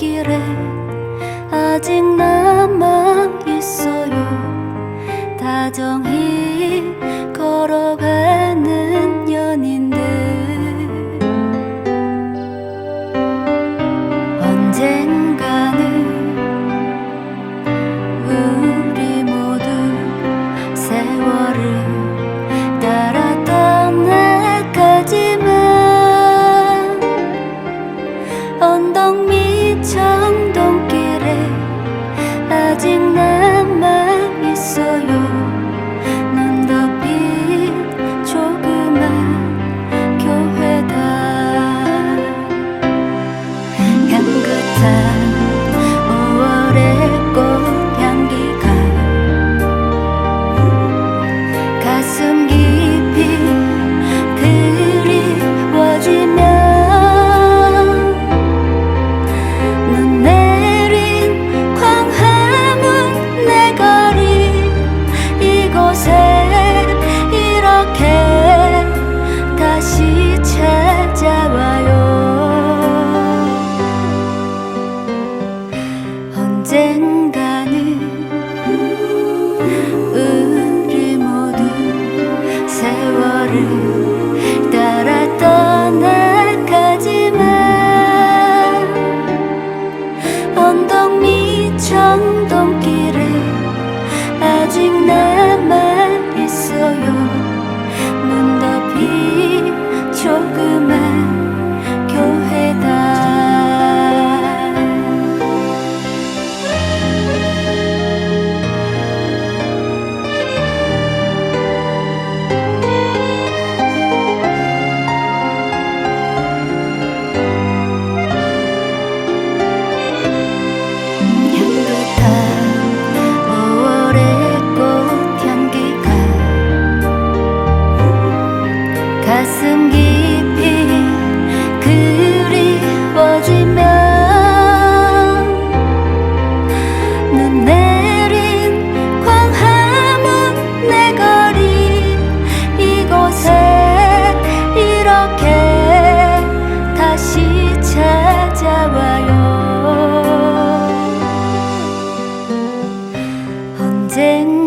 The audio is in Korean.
길에 아직 나 time magic. 가슴 깊이 그리워지면 눈 내린 광화문 내 거리 이곳에 이렇게 다시 찾아와요. 언젠가